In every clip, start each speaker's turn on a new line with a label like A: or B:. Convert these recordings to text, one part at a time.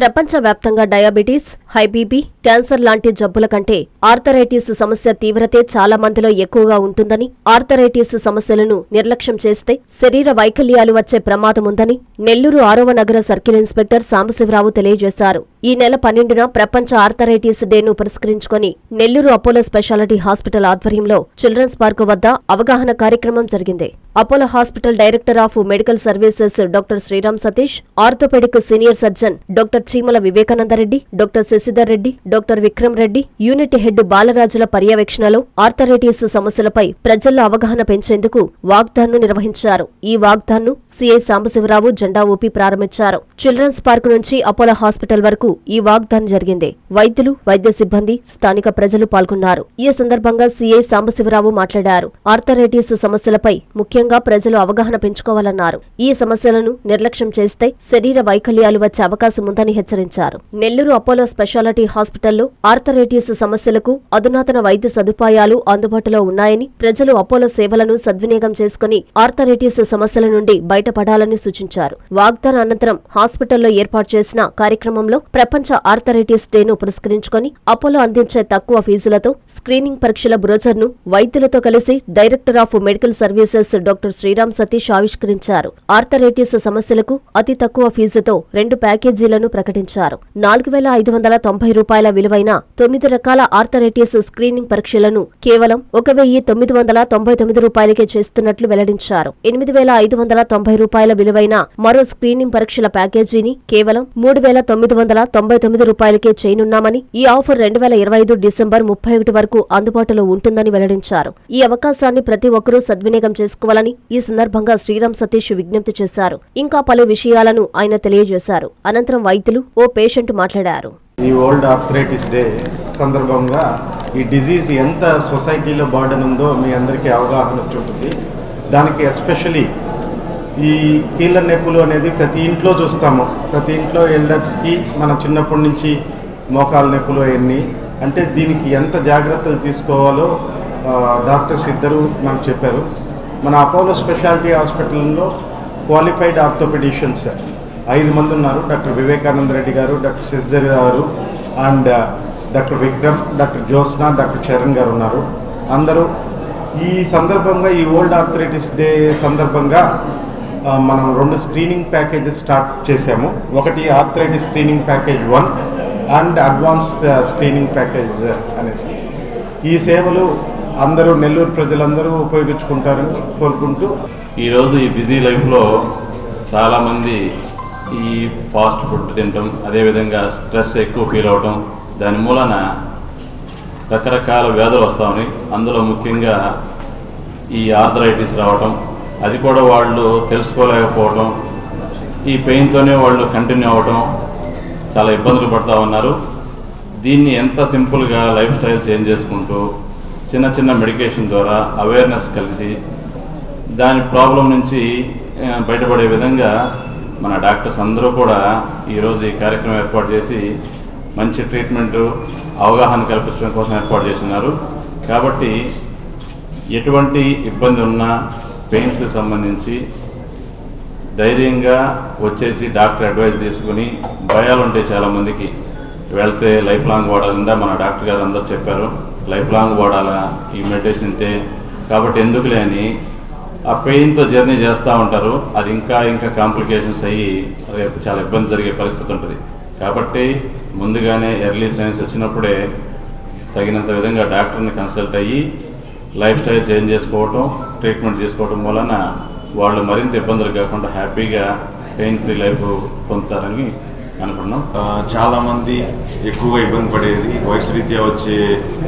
A: ప్రపంచవ్యాప్తంగా diabetes high BP cancer లాంటి జబ్బుల కంటే ఆర్థరైటిస్ సమస్య తీవ్రతే చాలా మందిలో ఎక్కువగా ఉంటుందని ఆర్థరైటిస్ సమస్యలను నిర్లక్ష్యం చేస్తే శరీర వైకల్యాలు వచ్చే ప్రమాదముందని నెల్లూరు ఆరవ నగర సర్కిల్ ఇన్స్పెక్టర్ సాంబశివరావు తెలియజేశారు. ఈ నెల పన్నెండున ప్రపంచ ఆర్థరైటిస్ డేను పురస్కరించుకొని నెల్లూరు అపోలో స్పెషాలిటీ హాస్పిటల్ ఆధ్వర్యంలో చిల్డ్రన్స్ పార్కు వద్ద అవగాహన కార్యక్రమం జరిగింది. Apollo hospital director of medical services doctor Sriram Satish orthopaedic senior surgeon doctor Cheemala Vivekananda Reddy doctor Sashidhar Reddy doctor Vikram Reddy unit head బాలరాజుల పర్యవేక్షణలో ఆర్థరైటిస్ సమస్యలపై ప్రజల్లో అవగాహన పెంచేందుకు వాగ్దాన్ను నిర్వహించారు. ఈ వాగ్దాన్ను సీఐ సాంబశివరావు జెండా ఊపి ప్రారంభించారు. చిల్డ్రన్స్ పార్క్ నుంచి అపోలో హాస్పిటల్ వరకు ఈ వాగ్దానం జరిగింది. వైద్యులు వైద్య సిబ్బంది స్థానిక ప్రజలు పాల్గొన్నారు. ఈ సందర్భంగా సీఐ సాంబశివరావు మాట్లాడారు. ఆర్థరైటిస్ సమస్యలపై ముఖ్యంగా ప్రజలు అవగాహన పెంచుకోవాలన్నారు. ఈ సమస్యలను నిర్లక్ష్యం చేస్తే శరీర వైకల్యాలు వచ్చే అవకాశం ఉందని హెచ్చరించారు. నెల్లూరు అపోలో స్పెషాలిటీ హాస్పిటల్లో ఆర్థరైటిస్ సమస్యలకు అధునాతన వైద్య సదుపాయాలు అందుబాటులో ఉన్నాయని ప్రజలు అపోలో సేవలను సద్వినియోగం చేసుకుని ఆర్థరైటిస్ సమస్యల నుండి బయటపడాలని సూచించారు. వాగ్దాన అనంతరం హాస్పిటల్లో ఏర్పాటు చేసిన కార్యక్రమంలో ప్రపంచ ఆర్థరైటిస్ డేను పురస్కరించుకొని అపోలో అందించే తక్కువ ఫీజులతో స్క్రీనింగ్ పరీక్షల బ్రోచర్ను వైద్యులతో కలిసి director of medical services doctor Sriram Satish ఆవిష్కరించారు. ఆర్థరైటిస్ సమస్యలకు అతి తక్కువ ఫీజుతో రెండు ప్యాకేజీలను ప్రకటించారు. నాలుగు వేల ఐదు వందల తొంభై రూపాయల విలువైన తొమ్మిది రకాల ఆర్థరైటిస్ స్క్రీనింగ్ పరీక్షలను కేవలం ఒక వెయ్యి తొమ్మిది వందల తొంభై తొమ్మిది రూపాయలకే చేస్తున్నట్లు వెల్లడించారు. ఎనిమిది వేల ఐదు వందల తొంభై రూపాయల విలువైన మరో స్క్రీనింగ్ పరీక్షల ప్యాకేజీని కేవలం మూడు వేల తొమ్మిది వందల తొంభై తొమ్మిది రూపాయలకే చేయనున్నామని ఈ ఆఫర్ రెండు వేల ఇరవై ఐదు డిసెంబర్ ముప్పై ఒకటి వరకు అందుబాటులో ఉంటుందని వెల్లడించారు. ఈ అవకాశాన్ని ప్రతి ఒక్కరూ సద్వినియోగం చేసుకోవాలని ఈ సందర్భంగా శ్రీరామ్ సతీష్ విజ్ఞప్తి చేశారు. ఇంకా పలు విషయాలను ఆయన తెలియజేశారు. అనంతరం వైద్యులు ఓ పేషెంట్ మాట్లాడారు.
B: ఈ వరల్డ్ ఆర్థరైటిస్ డే సందర్భంగా ఈ డిజీజ్ ఎంత సొసైటీలో బాడనుందో మీ అందరికీ అవగాహన వచ్చి ఉంటుంది. దానికి ఎస్పెషలీ ఈ కీళ్ళ నొప్పులు అనేది ప్రతి ఇంట్లో చూస్తాము. ప్రతి ఇంట్లో ఎల్డర్స్కి మనం చిన్నప్పటి నుంచి మోకాల నొప్పులు అవన్నీ అంటే దీనికి ఎంత జాగ్రత్తలు తీసుకోవాలో డాక్టర్స్ ఇద్దరు మనకు చెప్పారు. మన అపోలో స్పెషాలిటీ హాస్పిటల్లో క్వాలిఫైడ్ ఆర్థోపెడిషియన్స్ ఐదు మంది ఉన్నారు. డాక్టర్ వివేకానంద రెడ్డి గారు డాక్టర్ శశిధర్ గారు and doctor Vikram doctor Jyotsna doctor Charan గారు ఉన్నారు. అందరూ ఈ సందర్భంగా ఈ ఓల్డ్ ఆర్థరైటిస్ డే సందర్భంగా మనం రెండు స్క్రీనింగ్ ప్యాకేజెస్ స్టార్ట్ చేశాము ఒకటి arthritis screening package one and advance screening package అనేసి. ఈ సేవలు అందరూ నెల్లూరు ప్రజలందరూ ఉపయోగించుకుంటారని కోరుకుంటూ.
C: ఈరోజు ఈ బిజీ లైఫ్లో చాలామంది ఈ ఫాస్ట్ ఫుడ్ తినటం అదేవిధంగా స్ట్రెస్ ఎక్కువ ఫీల్ అవటం దాని మూలన రకరకాల వ్యాధులు వస్తూ ఉన్నాయి. అందులో ముఖ్యంగా ఈ ఆర్థరైటిస్ రావటం అది కూడా వాళ్ళు తెలుసుకోలేకపోవటం ఈ పెయిన్తోనే వాళ్ళు కంటిన్యూ అవ్వటం చాలా ఇబ్బందులు పడుతూ ఉన్నారు. దీన్ని ఎంత సింపుల్గా లైఫ్ స్టైల్ చేంజ్ చేసుకుంటూ చిన్న చిన్న మెడికేషన్ ద్వారా అవేర్నెస్ కలిసి దాని ప్రాబ్లం నుంచి బయటపడే విధంగా మన డాక్టర్స్ అందరూ కూడా ఈరోజు ఈ కార్యక్రమం ఏర్పాటు చేసి మంచి ట్రీట్మెంట్ అవగాహన కల్పించడం కోసం ఏర్పాటు చేస్తున్నారు. కాబట్టి ఎటువంటి ఇబ్బంది ఉన్నా పెయిన్స్కి సంబంధించి ధైర్యంగా వచ్చేసి డాక్టర్ అడ్వైస్ తీసుకుని భయాలు ఉంటాయి చాలామందికి వెళ్తే లైఫ్ లాంగ్ వాడాలిందా మన డాక్టర్ గారు అందరూ చెప్పారు. లైఫ్ లాంగ్ వాడాలా ఈ మెడిటేషన్ ఇంతే కాబట్టి ఎందుకులే అని ఆ పెయిన్తో జర్నీ చేస్తూ ఉంటారు. అది ఇంకా ఇంకా కాంప్లికేషన్స్ అయ్యి రేపు చాలా ఇబ్బంది జరిగే పరిస్థితి ఉంటుంది. కాబట్టి ముందుగానే ఎర్లీ సైన్స్ వచ్చినప్పుడే తగినంత విధంగా డాక్టర్ని కన్సల్ట్ అయ్యి లైఫ్ స్టైల్ చేంజ్ చేసుకోవటం ట్రీట్మెంట్ తీసుకోవటం వలన వాళ్ళు మరింత ఇబ్బందులు కాకుండా హ్యాపీగా పెయిన్ ఫ్రీ లైఫ్ పొందుతారని అనుకున్నాం
D: చాలామంది ఎక్కువగా ఇబ్బంది పడేది వయసు రీత్యా వచ్చే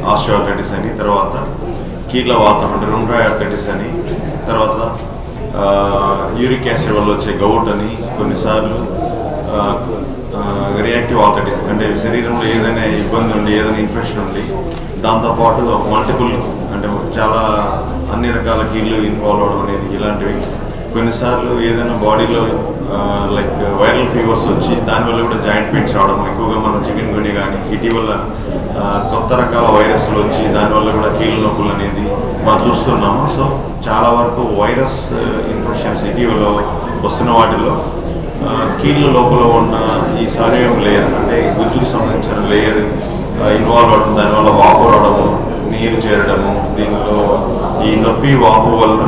D: ఆస్ట్రోఆర్థరైటిస్ అని తర్వాత కీళ్ళ వాతం అంటే రొండ్రార్థరైటిస్ అని తర్వాత యూరిక్ యాసిడ్ వల్ల వచ్చే గౌట్ అని కొన్నిసార్లు రియాక్టివ్ ఆథటిస్ అంటే శరీరంలో ఏదైనా ఇబ్బంది ఉండి ఏదైనా ఇన్ఫెక్షన్ ఉండి దాంతోపాటు మల్టిపుల్ అంటే చాలా అన్ని రకాల కీళ్ళు ఇన్వాల్వ్ అవడం అనేది ఇలాంటివి. కొన్నిసార్లు ఏదైనా బాడీలో లైక్ వైరల్ ఫీవర్స్ వచ్చి దానివల్ల కూడా జాయింట్ పెయిన్స్ రావడం ఎక్కువగా మనం చికెన్ గుని కానీ ఇటీవల కొత్త రకాల వైరస్లు వచ్చి దానివల్ల కూడా కీళ్ళ నొప్పులు అనేది మనం చూస్తున్నాము. సో చాలా వరకు వైరస్ ఇన్ఫెక్షన్స్ ఇటీవల వస్తున్న వాటిలో కీళ్ళ లోపల ఉన్న ఈ సరేయం లేయర్ అంటే గుజ్జుకు సంబంధించిన లేయర్ ఇన్వాల్వ్ అవడం దానివల్ల వాపు రావడము నీరు చేరడము దీనిలో ఈ నొప్పి వాపు వల్ల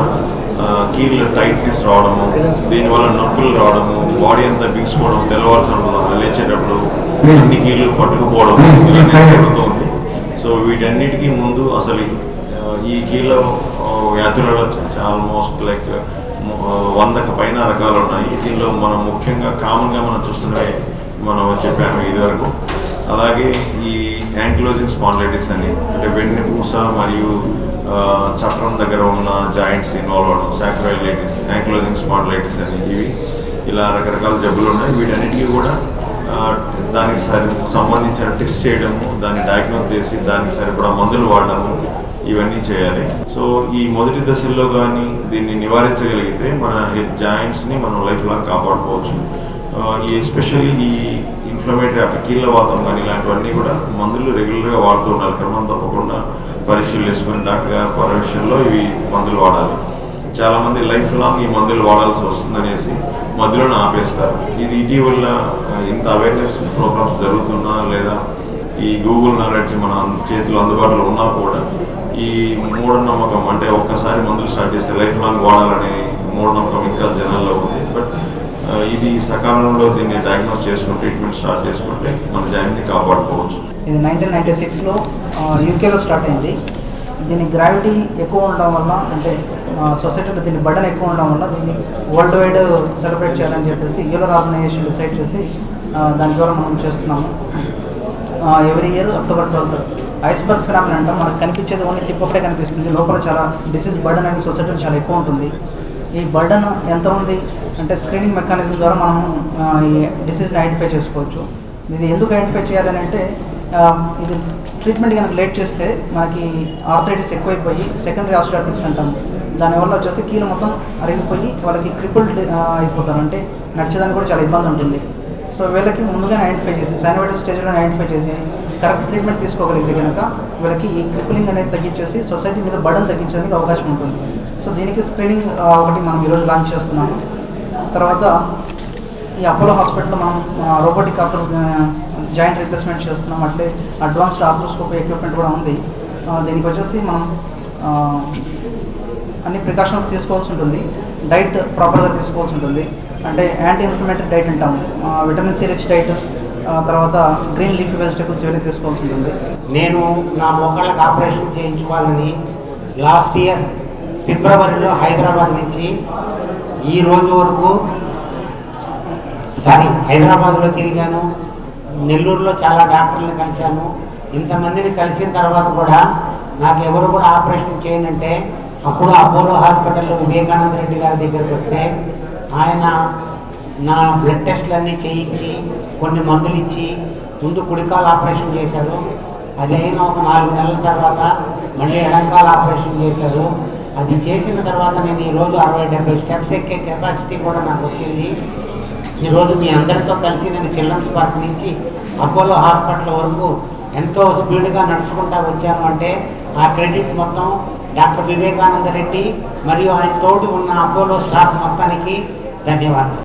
D: కీళ్ళ టైట్నెస్ రావడము దీనివల్ల నొప్పులు రావడము బాడీ అంతా బిగుసుకోవడం తెల్లవారుసన లేచేటప్పుడు అన్ని కీళ్ళు పట్టుకుపోవడం జరుగుతుంది సో వీటన్నిటికీ ముందు అసలు ఈ, కీళ్ళ వ్యాధులలో ఆల్మోస్ట్ లైక్ వందకు పైన రకాలు ఉన్నాయి. దీనిలో మనం ముఖ్యంగా కామన్గా మనం చూస్తున్నవి మనం చెప్పాము ఇదివరకు. అలాగే ఈ యాంక్లోజింగ్ స్పాండ్లైటిస్ అని అంటే వెన్నుపూస మరియు చట్రం దగ్గర ఉన్న జాయింట్స్ ఇన్వాల్వ్ అవడం సాక్రైలైటిస్ యాంక్లోజింగ్ స్పాండ్లైటిస్ అని ఇవి ఇలా రకరకాల జబ్బులు ఉన్నాయి. వీటన్నిటికీ కూడా దానికి సరి సంబంధించిన టెస్ట్ చేయడము దాన్ని డయాగ్నోస్ చేసి దానికి సరిపడా మందులు వాడడము ఇవన్నీ చేయాలి. సో ఈ మొదటి దశల్లో కానీ దీన్ని నివారించగలిగితే మన జాయింట్స్ని మనం లైఫ్ లాంగ్ కాపాడుకోవచ్చు ఈ ఎస్పెషల్లీ ఈ ఇన్ఫ్లమేటరీ అంటే కీళ్ళ వాతం కానీ ఇలాంటివన్నీ కూడా మందులు రెగ్యులర్గా వాడుతూ ఉండాలి. క్రమం తప్పకుండా పరీక్షలు వేసుకుని డాక్టర్ గారి పరీక్షల్లో ఇవి మందులు వాడాలి. చాలామంది లైఫ్ లాంగ్ ఈ మందులు వాడాల్సి వస్తుందనేసి మధ్యలోనే ఆపేస్తారు. ఇది ఇటీవల ఇంత అవేర్నెస్ ప్రోగ్రామ్స్ జరుగుతున్నా లేదా ఈ గూగుల్ నాలెడ్జ్ మన చేతిలో అందుబాటులో ఉన్నా కూడా ఈ మూఢనమ్మకం అంటే ఒక్కసారి మందులు స్టార్ట్ చేస్తే లైఫ్ లాంగ్ వాడాలనే మూఢనమ్మకం ఇంకా జనాల్లో ఉంది. బట్ ఇది సకాలంలో దీన్ని డయాగ్నోస్ చేసుకుని ట్రీట్మెంట్ స్టార్ట్ చేసుకుంటే మన జాయింట్ని కాపాడుకోవచ్చు.
E: ఇది నైన్టీన్ నైన్టీ సిక్స్లో యూకేలో స్టార్ట్ అయింది. దీని గ్రావిటీ ఎక్కువ ఉండడం వల్ల అంటే సొసైటీలో దీని బర్డన్ ఎక్కువ ఉండడం వల్ల దీన్ని వరల్డ్ వైడ్ సెలబ్రేట్ చేయాలని చెప్పేసి యూలర్ ఆర్గనైజేషన్ డిసైడ్ చేసి దాని ద్వారా మనం చేస్తున్నాము. Every year October twelfth iceberg phenomenon అంటే మనకు కనిపించేది ఓన్లీ టిప్ ఒకటే కనిపిస్తుంది. లోపల చాలా డిసీజ్ బర్డన్ అనేది సొసైటీలో చాలా ఎక్కువ ఉంటుంది. ఈ బర్డన్ ఎంత ఉంది? అంటే స్క్రీనింగ్ మెకానిజం ద్వారా మనం ఈ డిసీజ్ని ఐడెంటిఫై చేసుకోవచ్చు. ఇది ఎందుకు ఐడెంటిఫై చేయాలని అంటే ఇది ట్రీట్మెంట్ కనుక లేట్ చేస్తే మనకి ఆర్థరైటిస్ ఎక్కువైపోయి సెకండరీ ఆస్ట్రార్థిక్స్ అంటాం. దానివల్ల వచ్చేసి కీలు మొత్తం అరిగిపోయి వాళ్ళకి క్రిపుల్డ్ అయిపోతారు. అంటే నడిచేదానికి కూడా చాలా ఇబ్బంది ఉంటుంది. సో వీళ్ళకి ముందుగానే ఐడెంటిఫై చేసి సైనవైటిస్ స్టేజ్లో ఐడెంటిఫై చేసి కరెక్ట్ ట్రీట్మెంట్ తీసుకోగలిగితే కనుక వీళ్ళకి ఈ క్రిపులింగ్ అనేది తగ్గించేసి సొసైటీ మీద బర్డన్ తగ్గించడానికి అవకాశం ఉంటుంది. సో దీనికి స్క్రీనింగ్ ఒకటి మనం ఈరోజు లాంచ్ చేస్తున్నాము. తర్వాత ఈ అపోలో హాస్పిటల్లో మనం రోబోటిక్ ఆర్థర్ జాయింట్ రిప్లేస్మెంట్ చేస్తున్నాం. అట్లే అడ్వాన్స్డ్ ఆర్థ్రోస్కోపీ ఎక్విప్మెంట్ కూడా ఉంది. దీనికి వచ్చేసి మనం అన్ని ప్రికాషన్స్ తీసుకోవాల్సి ఉంటుంది. డైట్ ప్రాపర్గా తీసుకోవాల్సి ఉంటుంది. అంటే యాంటీ ఇన్ఫ్లమేటరీ డైట్ అంటాము విటమిన్ సి రిచ్ డైట్ తర్వాత గ్రీన్ లీఫ్ వెజిటబుల్స్ ఇవన్నీ తీసుకోవాల్సి ఉంటుంది.
F: నేను నా మొక్కలకు ఆపరేషన్ చేయించుకోవాలని లాస్ట్ ఇయర్ ఫిబ్రవరిలో హైదరాబాద్ నుంచి ఈ రోజు వరకు సారీ హైదరాబాద్లో తిరిగాను. నెల్లూరులో చాలా డాక్టర్లను కలిశాను. ఇంతమందిని కలిసిన తర్వాత కూడా నాకు ఎవరు కూడా ఆపరేషన్ చేయనంటే అప్పుడు అపోలో హాస్పిటల్లో వివేకానంద రెడ్డి గారి దగ్గరికి వస్తే ఆయన నా బ్లడ్ టెస్ట్లన్నీ చేయించి కొన్ని మందులు ఇచ్చి ముందు కుడికాలు ఆపరేషన్ చేశారు అదైనా ఒక నాలుగు నెలల తర్వాత మళ్ళీ ఎడంకాల ఆపరేషన్ చేశారు అది చేసిన తర్వాత నేను ఈరోజు అరవై డెబ్బై స్టెప్స్ ఎక్కే కెపాసిటీ కూడా నాకు వచ్చింది. ఈరోజు మీ అందరితో కలిసి నేను చిల్డ్రన్స్ పార్క్ నుంచి అపోలో హాస్పిటల్ వరకు ఎంతో స్పీడ్గా నడుచుకుంటా వచ్చాను అంటే ఆ క్రెడిట్ మొత్తం డాక్టర్ వివేకానంద రెడ్డి మరియు ఆయన తోటి ఉన్న అపోలో స్టాఫ్ మొత్తానికి ధన్యవాదాలు.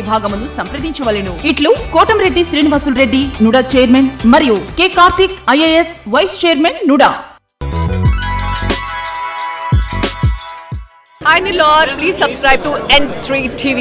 G: విభాగమును సంప్రదించవలెను. ఇట్లు కోటంరెడ్డి శ్రీనివాసులు రెడ్డి నుడా చైర్మన్ మరియు K Karthik IAS vice chairman NUDA.
H: Hi Nilor, please subscribe to N3 TV.